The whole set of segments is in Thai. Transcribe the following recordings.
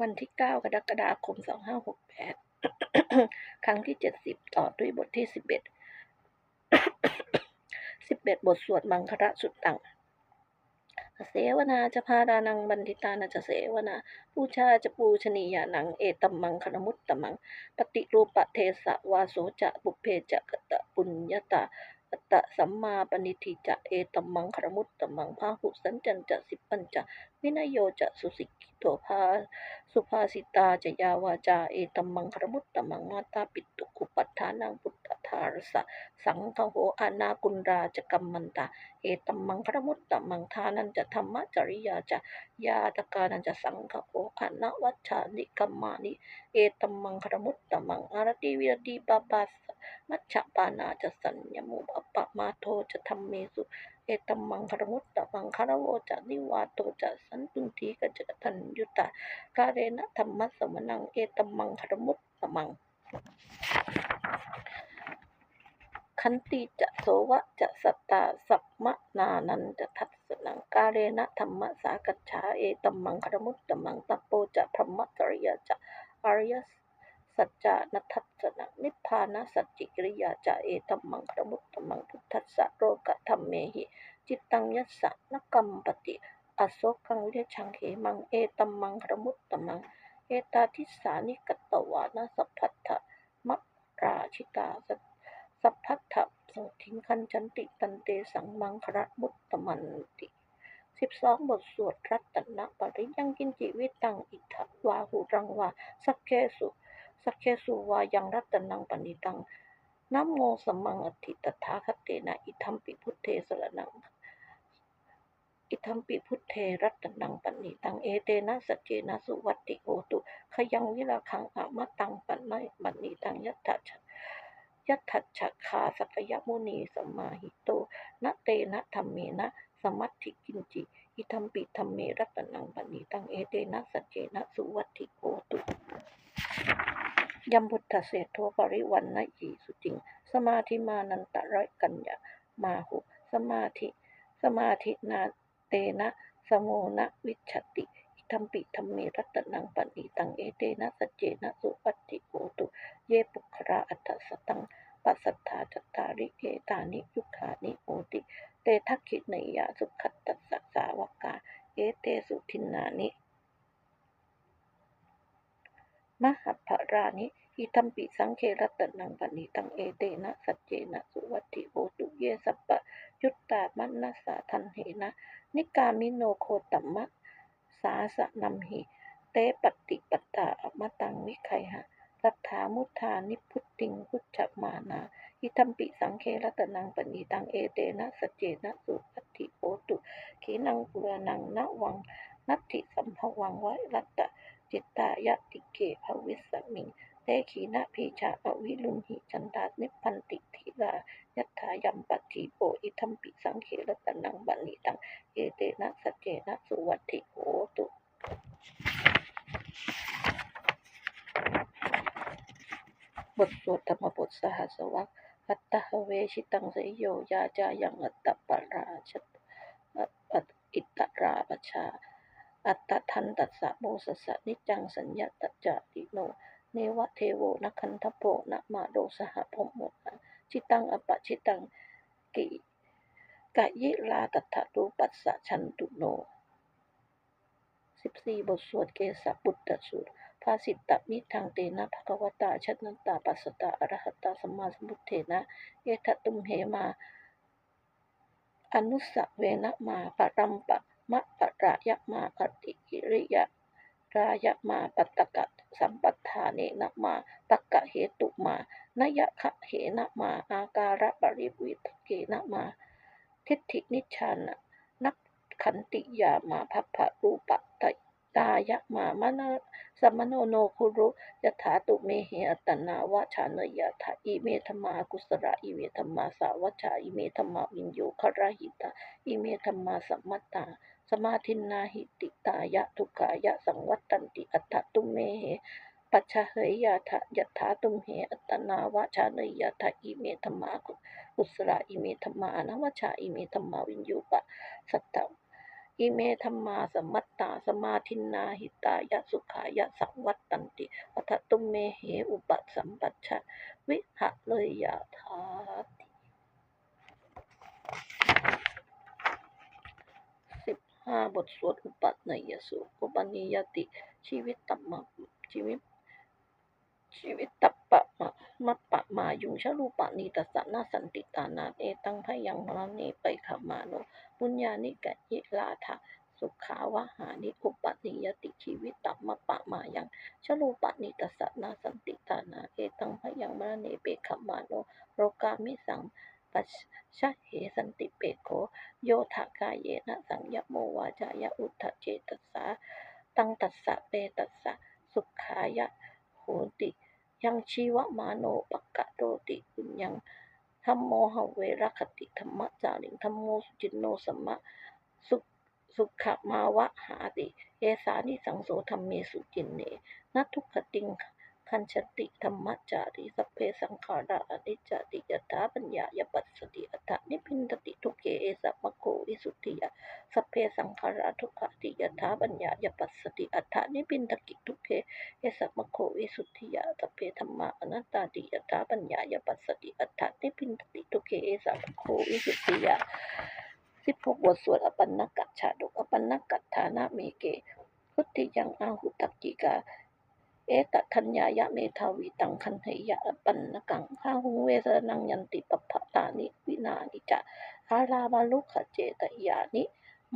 วันที่ 9 กรกฎาคม 2568 ครั้งที่ 70 ต่อด้วยบทที่ 11 11 บทสวดมังคระสุตตังเสวนาจะพาดานังบันทิตานาจะเสวนาปูชาจะปูชนียานัง เอตัมมังคณมุตตมัง ปฏิรูปะเทสะวาโสจะบุพเพจะกตะปุญญาตา อัตตะสัมมาปณิทิจะเอตัมมังครมุตตมังพาหุสัญจันจะสิปัญจะวินยโยจะสุสิกิโตภาสุภาสิตาจะยาวาจาเอตัมมังครมุตตมังมาตาปิตุขุปัฏฐานังพุทธทารสะสังฆโหอานากุณราจะกัมมันตา เอตัมมังคระมุตตมังทานันจะธรรมจริยาจะยาตกานันจะสังฆโอานาวัชานิกัมมานิเอตัมมังคระมุตตมังอารติวิรติปาปัสมัชฌะปานาจะสัญญมุปปะมาโทจะธรรมเมสุเอตัมมังครมุตตมังคารโวจะนิวาโตจะสันตุนทีกจกทันยุตาคาเรนะธรรมะสมนังเอตัมมังครมุตตมัง ขันติจะโสวะจะสัตตาสัพมะนานันจะทัสสนังกาเรนะธรรมะสากัจฉาเอตัมมังครมุตตมังตัปโปจะพรหมจริยาจะอริยสัจจานัทธัสนังนิพพานะสัจจิกริยาจะเอตัมมังครมุตตมังพุทธัสสะโรกธรรมเมหิจิตตังยัสสะนกัมปติอโศกังเดชังเหมังเอตัมมังครมุตตมังเอตาทิสานิกตวานะสัพพัทธมราชิตาสัพ สัพพัทธะโสทิงคันจันติตันเตสังมังคระมุตตมันติสิบสองบทสวดรัตนปริยังกินจิวิตังอิทธวาหุรังวาสักเคสุสักเคสุวายังรัตนังปณิตังนะโมสมังอธิตถาคเตนะอิทัมปิพุทเทสรนังอิทัมปิพุทเทรัตนังปณิตังเอเตนะสัจเจนะสุวัตติโหตุขยังวิลาคังอามะตังปันไนปณิตังยัตถะ ยัตถะชคาสักยมุนีสัมมาหิโตนะเตนะธรรมเมนะสมัตถิกินจิอิทัมปิธรรมเมรัตนังปณิตังเอเตนะสัจเจนะสุวัตติโหตุยัมพุทธเศรษโทปริวันนะยีสุจิง สมาธิมานันตะระกัญญามาหุสมาธิ สมาธินาเตนะสโมนะวิชช ติอิทัมปิธรรมเมรัตนังปณิตังเอเตนะสัจเจนะสุปัติโหตุ เยปุคราอัตสตังปัสสัทธาจัตตาริเกตานิยุคานิโหติเตทักขิเนยาสุขัตตัสสะสาวกา เอเตสุทินานิมหัพรานิอิทัมปิสังเครัตนังปณิตังเอเตนะสัจเจนะสุวัติโหตุเยสัปปะยุตตามันนัสสาทันเหนะ นิกามิโนโคตัมมะ สาสะนัมหิ เตปฏิปตาอมตังวิไคหะรัฐามุทานิพุตติงพุทธมานาอิทัมปิสังเครัตนังปณีตังเอเตนะสเจนะสุปัติโอตุขีนังปุรนังนวังนัตถิสัมภวังไวรัตตะจิตตายติเกภวิสสมิง เตขีนะพีชาอวิลุนหิจันตานิพันติทิลายัตถายัมปัตถิโปอิทัมปิสังเขรตนังบันิตังเอเตนะสัจเจนะสุวัติโหตุบทสวดธรรมบทสหัสวรรคอัตตะเวชิตังสยโยยาจายังอัตตปราชตอัตอิตราปชาอัตตทันตัสสะโมสสะนิจังสัญญาตจาริโน เนวะเทโวนะคันทโปนะมาโดสหพมโมนะชิตังอปะชิตังกิกะยิลาตัทธรูปัสสะชันตุโนสิบสี่บทสวดเกสะบุตตสูตรภาสิตตมิทางเตนะภควตาชันนันตาปัสสตาอรหัตตาสัมมาสัมพุทเทนะเอทะตุมเหมา อนุสสะเวนะมาปะรัมปะมะปะรายะมาปฏิกิริยะรายะมาปัตตกะ สัมปัฏฐาเนนะมา ตักกะเหตุมานยะคะเหนะมา อาการะปริวิตเกนะมา ทิฏฐินิชานะนักขันติยามาพัพพะรูปะตตายะมามนะสมโนโนคุรุยถาตุเมเหอตนาวะชานยะถาอิเมธมากุสระอิเมธมาสาวชาอิเมธมาวินโยครหิตาอิเมธมาสัมมัตตา สมาธินาหิติตายะทุกขายะสังวัตตันติอัตถตุเมเหปัจฉเหยยาทะยถาตุมเหอัตนาวะชาเนยะถาอิเมธรรมากุสระอิเมธรรมานวชาอิเมธรรมาวินโยปะสัตตะอิเมธรรมาสมัตตาสมาทินาหิตายะสุขายะสังวัตตันติอัตตุมเมเหอุปสัมปัชชะวิหะเลยยาธาติ ห้าบทสวดอุปัฏนยสูอุปนิยติ ชีวิตตัมมะชีวิต ชีวิตตัปปะมะมัปปะมายุงชลูปะนีตัสสะนาสันติตานาเอตังพยังมรณเนไปขมาโนปุญญานิกะยิลาทะสุขาวะหานิอุปนิยติชีวิตตัมมะปะมายังชลูปะนีตัสสนาสันติตานาเอตังพยังมรณเนเปขมาโนโรกามิสัง ปัชชะเหสันติเปโกโยทากายเยนะสังยโมวาจายะอุทธเจตัสสะตังตัสสะเปตัสสะสุขายะโหติ ยังชีวมาโนปกกะโรติปุญญังธรรมโมหเวรคติธรรมจาริงธรรมโมสุจินโนสัมมะสุสุขมาวะหาติเอสานิสังโสธรรมเมสุจินเนนัทุกขติง คันชติธรรมจาริสัพเพสังขาราอนิจจติยถาปัญญายปัสสติอัตถนิพินตติทุกเกเอสัมโกวิสุทธิยาสัพเพสังขาราทุกขติยถาปัญญายปัสสติอัตถนิพินตกิทุกเกเอสัมโควิสุทธิยาตเพธรรมาอนัตตาติยถาปัญญายปัสสติอัฏฐานิพินตติทุกเกเอสัมโควิสุทธิยาสิบหกบทสวดอปันนกัจฉาดกอปันนกัจฐานะเมเกพุทธิยังอาหุตักกิกา เอตทัญญายะเมทาวีตังคันเหยะปันนกังข้าหุงเวสนังยันติปปะตานิวินานิจะอาลาบาลุขเจตยานิ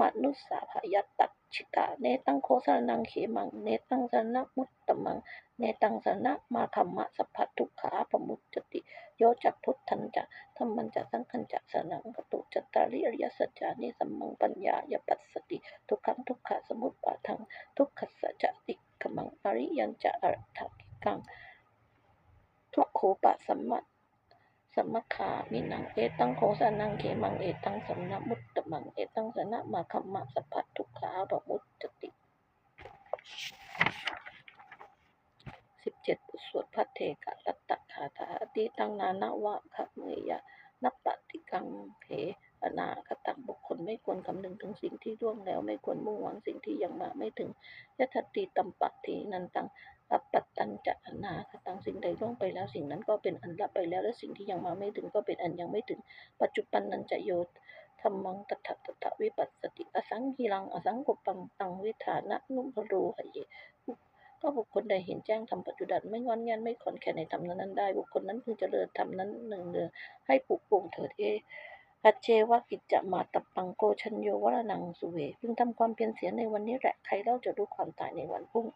มนุสสาพยตัก ชิตาเนตังโคสรนังเขมัง เนตังสรณมุตตมัง เนตังสรณมาคัมมะสัพพทุกขาปมุจจติ โยจักพุทธันจะธรรมันจะสังคันจะสนังกตุจตตาริอริยสัจจานิสัมมังปัญญายปัสสติ ทุกขังทุกขะสมุปปาทัง ทุกขสัจติขมังอริยัญจะอรัตถกิกัง ทุกขูปะสัมมะ สัมมคามินังเอตังโคสนังเขมังเอตังสันนมุตตมังเอตังสนะมาคัมมะสัพพะทุกขาปมุจจติสิบเจ็ดสวดพัทเทกะรัตตคาถาอติตังนานาวะคะเมยะนับปฏิกังเพอนาคตังบุคคลไม่ควรคำนึงถึงสิ่งที่ล่วงแล้ว ไม่ควรมุ่งหวังสิ่งที่ยังมาไม่ถึงยทัตติตัมปะทีนันตัง อัปปัตตัญจะอนาคตังสิ่งใดล่วงไปแล้ว สิ่งนั้นก็เป็นอันละไปแล้ว และสิ่งที่ยังมาไม่ถึงก็เป็นอันยังไม่ถึง ปัจจุบันนันจะโยธรรมังตถะตถะวิปัสสติ อสังหิรัง อสังกุปังตังวิธานะนุพรูหเยก็บุคคลใดเห็นแจ้งธรรมปัจจุบันไม่งอนแงนไม่ขอนแก่นในธรรมนั้นได้ บุคคลนั้นพึงเจริญธรรมนั้นหนึ่งเนือให้ปลูกปลูงเถิดเออัจเจวกิจจะมาตับปังโกชัญโยวรนังสุเว พึงทำความเพียรเสียในวันนี้แหละ ใครเล่าจะรู้ความตายในวันพรุ่ง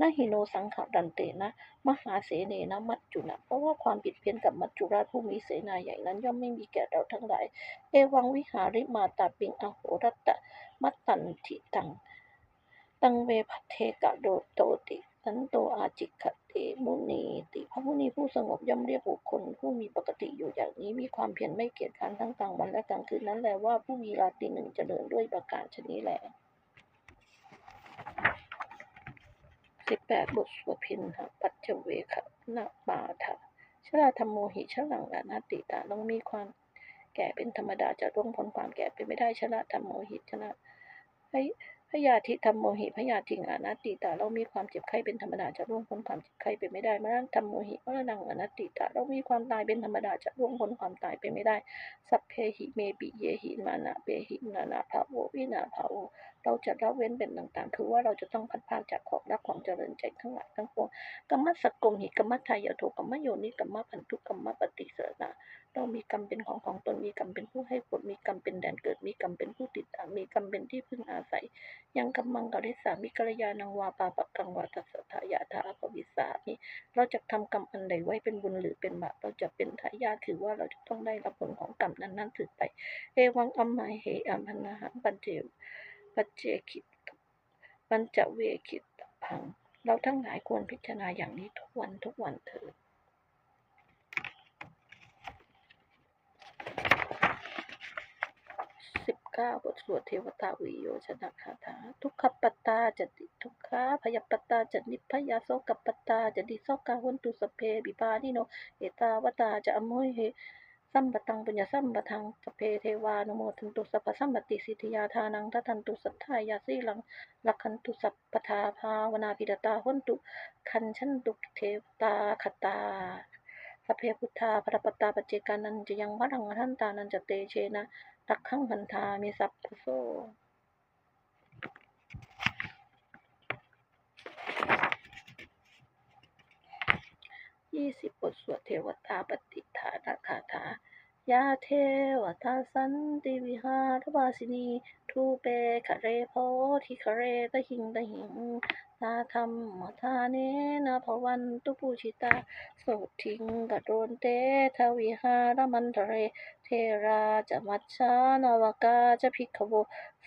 นาหิโนสังขดันเตนะ มหาเสเนนะมัจจุนะ เพราะว่าความผิดเพี้ยนกับมัจจุราชผู้มีเสนาใหญ่นั้น ย่อมไม่มีแก่เราทั้งหลาย เอวังวิหาริมาตาปิงอโหรัตตะ มัตตันทิตัง ตังเวพัเทกะโดโตติสันโตอาจิกขเตมุนีติพระมุนีผู้สงบย่อมเรียกบุคคลผู้มีปกติอยู่อย่างนี้มีความเพียรไม่เกียจคร้านทั้งกลางวันและกลางคืนนั้นแลว่าผู้มีราตรีหนึ่งเจริญด้วยประการชนี้แหล สิบแปดบทสวดพินหะปัจเจเวคะนาบาทะชราธรรมโมหิชลังอนาติตาต้องมีความแก่เป็นธรรมดาจะร่วงพ้นความแก่เป็นไม่ได้ชราธรรมโมหิชนะให้ ยาธิธรรมโมหิพยาธิงอนัตติตาเรามีความเจ็บไข้เป็นธรรมดาจะร่วงพ้นความเจ็บไข้เป็นไม่ได้มรณะธรรมโมหิมรณังอนัตติตาเรามีความตายเป็นธรรมดาจะร่วงพ้นความตายเป็นไม่ได้ สัพเพหิเมปิเยหิมานะเปหินานาภาโววินาภาโวเราจะละเว้นเป็นต่างๆ คือว่าเราจะต้องพัดพากจากของรักของเจริญใจทั้งหลายทั้งปวงกรรมสกกมหิกรรมทายโทกรรมโยนิกรรมพันธุกรรมปฏิเสนา เรามีกรรมเป็นของของตนมีกรรมเป็นผู้ให้ผลมีกรรมเป็นแดนเกิดมีกรรมเป็นผู้ติดตามมีกรรมเป็นที่พึ่งอาศัย ยังกำมังกริสามิกรยานังวาปาปะกังวาตัสสะทายาทาปวิสามิเราจะทำกรรมอันใดไว้เป็นบุญหรือเป็นบาปเราจะเป็นทายาทคือว่าเราจะต้องได้รับผลของกรรมนั้นๆสืบไปเอวังอัมมาเหอัมพนาหังปัญเจวปัจเจคิตปัญจเวคิตพัง เราทั้งหลายควรพิจารณาอย่างนี้ทุกวันทุกวันเถิดสิบ เก้าบทสวดเทวตาวิโยชนะคาถา ทุกขปตตาจติทุกขาพยปตาจนิพยาโสกปตตาจดิโสกาวันตุสเพบิปานิโนเอตาวตาจะอโมยเหสัมปตังปุญญาสัมปทังสเพเทวานุโมทันตุสัพพสัมปติสิทธิยาทานังทัตันตุสัทธายาสีลังลักขันตุสัพพทาภาวนาพิดตาหุนตุคันชันตุเทวตาคตาสเพพุทธาพระปตาปเจกานันจะยังวรังทันตานันจะเตเชนะ รักขังพันธามิสัพพโสยี่สิบบทสวดเทวตาปฏิฐานคาถายาเทวตาสันติวิหารวาสินี ทูเปคะเรโพธิคะเรตหิงตหิงาธรรมทาเนนะภวันตุปูชิตาโสทิงกะโดนเตทวิหารมันทะเร เทราจะมัชชานาวกาจะพิกขโว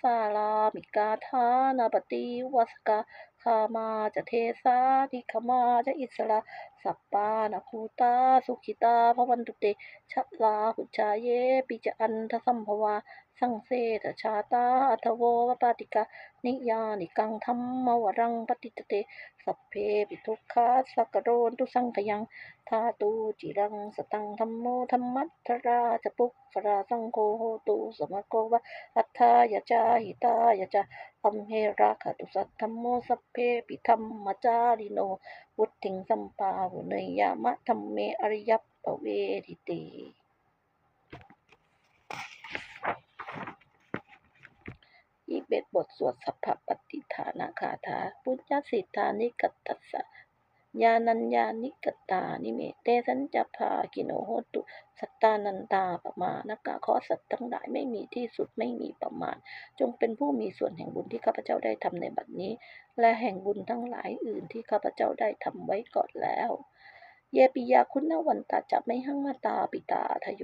สาลามิกาทานาปฏิวัสกาคามาจะเทสาทิขมาจะอิสระสัปปานะภูตาสุขิตาพระวันตุเตชะลาหุจาเย ปิจอันทสัมภวา สังเสทชาตาอัทโววปาติกานิยานิกังธรรมวรังปฏิตเต สัพเพปิทุกขาสักกะโรนตุสังขยังธาตูจิรังสตังธรรมโมธรรมัทธราจะปุกขราสังโฆโหตุสมะโกวะอัฏฐายะจาหิตายะจาอัมเหราคตุสัทธรรมโมสัพเพปิธรรมจาริโนวุติงสัมปาหุเนยามะธรรมเมอริยปปเวทิเต ยี่เบ็ดบทสวดสัพพปฏิฐานาคาถาปุญญสิทธานิกัตตัสสะญาณัญญานิกตานิเมเตสัญจภากิโนโหตุ สัตตานันตาประมาณกะขอสัตว์ทั้งหลายไม่มีที่สุดไม่มีประมาณ จงเป็นผู้มีส่วนแห่งบุญที่ข้าพเจ้าได้ทำในบัดนี้ และแห่งบุญทั้งหลายอื่นที่ข้าพเจ้าได้ทำไว้ก่อนแล้ว เยปิยาคุณวันตาจะไม่หังมาตาปิตาทโย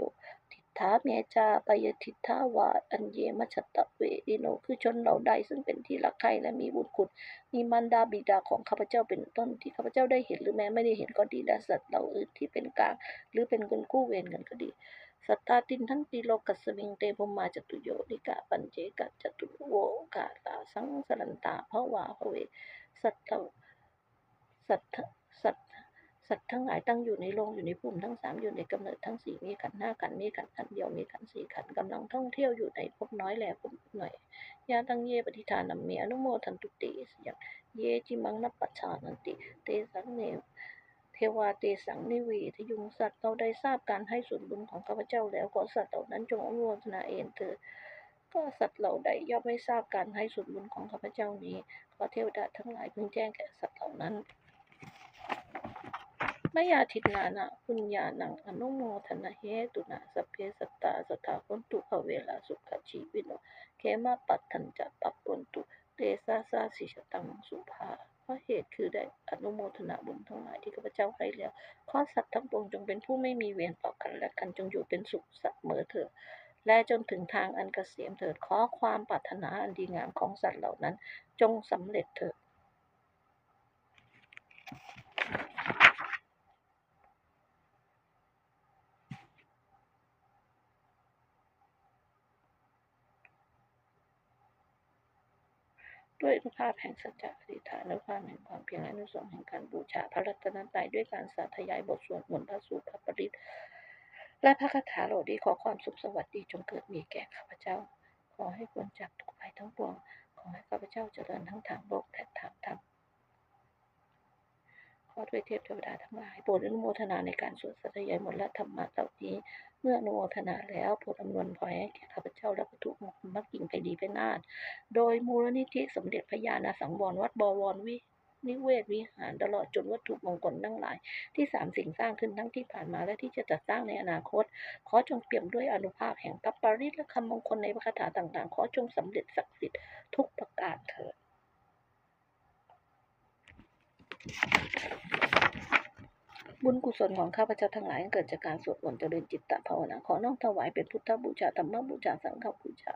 ทาเมจาปยทิฏฐาวาอันเยมัชตตะเวดิโน คือชนเหล่าใดซึ่งเป็นที่รักใคร่และมีบุญคุณ มีมารดาบิดาของข้าพเจ้าเป็นต้นที่ข้าพเจ้าได้เห็นหรือแม้ไม่ได้เห็นก็ดีและสัตว์เหล่าอื่นที่เป็นกลาง หรือเป็นคนกู้เวรกันก็ดี สัตตาตินทันติโลกัสวิงเตภมมาจตุโยนิกาปัญเจกะจตุโวกาตาสังสรันตาภวาภเว สัตว์เหล่าสัตสัต สัตว์ทั้งหลายตั้งอยู่ในโลกอยู่ในภูมิทั้งสามอยู่ในกำเนิดทั้งสี่มีขันห้าขันมีขันขันเดียวมีขันสี่ขันธ์กำลังท่องเที่ยวอยู่ในภพน้อยแลภพหน่อยยาตังเยปฏิทานัมเมอนุโมทันตุติสยังเยจิมังนัปปัชชานันติ เตสังเนวเทวาเตสังนิวีทยุงสัตว์เราได้ทราบการให้ส่วนบุญของข้าพเจ้าแล้วขอสัตว์เหล่านั้นจงอนุโมทนาเองเถิดก็สัตว์เหล่าใดย่อมไม่ทราบการให้ส่วนบุญของข้าพเจ้านี้ขอเทวดาทั้งหลายพึงแจ้งแก่สัตว์เหล่านั้น มยาทิตนานะปุญญานังอนุโมทนาเหตุนาสเพสัตตาสถาคนตุภเวลาสุขชีวิโนเขมาปัตถันจะปัปปนตุเตสาสาสิชตังสุภาเพราะเหตุคือได้อนุโมทนาบุญทั้งหลายที่ข้าพเจ้าให้แล้ว ข้อสัตว์ทั้งปวงจงเป็นผู้ไม่มีเวรต่อกันและกันจงอยู่เป็นสุขเสมอเถิดและจนถึงทางอันเกษมเถิดขอความปรารถนาอันดีงามของสัตว์เหล่านั้น จงสำเร็จเถิด ด้วยอนุภาพแห่งสัจจะอธิษฐานอนุภาพแห่งความเพียรและอนุสงแห่งการบูชาพระรัตนตรัยด้วยการสาธยายบทสวดมนต์พระสูตรพระปริตและพระคาถาเหล่านี้ขอความสุขสวัสดีจงเกิดมีแก่ข้าพเจ้า ขอให้พ้นจากทุกภัยทั้งปวง ขอให้ข้าพเจ้าเจริญทั้งทางโลกและทางธรรมขอด้วยเทพเทวดาทั้งหลายโปรดอนุโมทนาในการสวดสัตยายมนต์และธรรมะเหล่านี้ เมื่ออนุโมทนาแล้วโปรดอำนวยพรให้แก่ข้าพเจ้าและวัตถุมงคลมักยิ่งไปดีไปนานโดยมูลนิธิสมเด็จพระญาณสังวรวัดบวรวินิเวศวิหารตลอดจนวัตถุมงคลทั้งหลาย ที่สามสิ่งสร้างขึ้นทั้งที่ผ่านมาและที่จะจัดสร้างในอนาคต ขอจงเปี่ยมด้วยอนุภาพแห่งพระปริตและคำมงคลในพระคาถาต่างๆ ขอจงสำเร็จศักดิ์สิทธิ์ทุกประการเถิด บุญกุศลของข้าพเจ้าทั้งหลายเกิดจากการสวดมนต์เจริญจิตตภาวนาขอน้อมถวายเป็นพุทธบูชาธรรมบูชาสังฆบูชา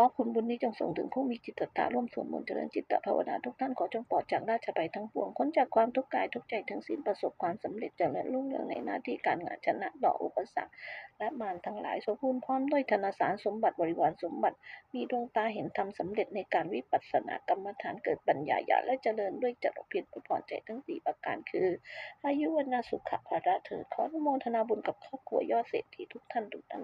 ออคุณบุญนี้จงส่งถึงผู้มีจิตศรัทธาร่วมสวดมนต์เจริญจิตตภาวนาทุกท่านขอจงปลอดจากราชภัยทั้งปวงพ้นจากความทุกข์กายทุกใจทั้งสิ้นประสบความสำเร็จเจริญรุ่งเรืองในหน้าที่การงานชนะต่ออุปสรรคและมารทั้งหลายสมบูรณ์พร้อมด้วยธนสารสมบัติบริวารสมบัติ มีดวงตาเห็นธรรมสำเร็จในการวิปัสสนากรรมฐานเกิดปัญญาญาและเจริญด้วยจรเพียรพรใจทั้งสี่ประการคือ อายุวันาสุขภาระเถิดขออนุโมทนาบุญกับครอบครัวยอดเศรษฐีทุกท่านทุกท่าน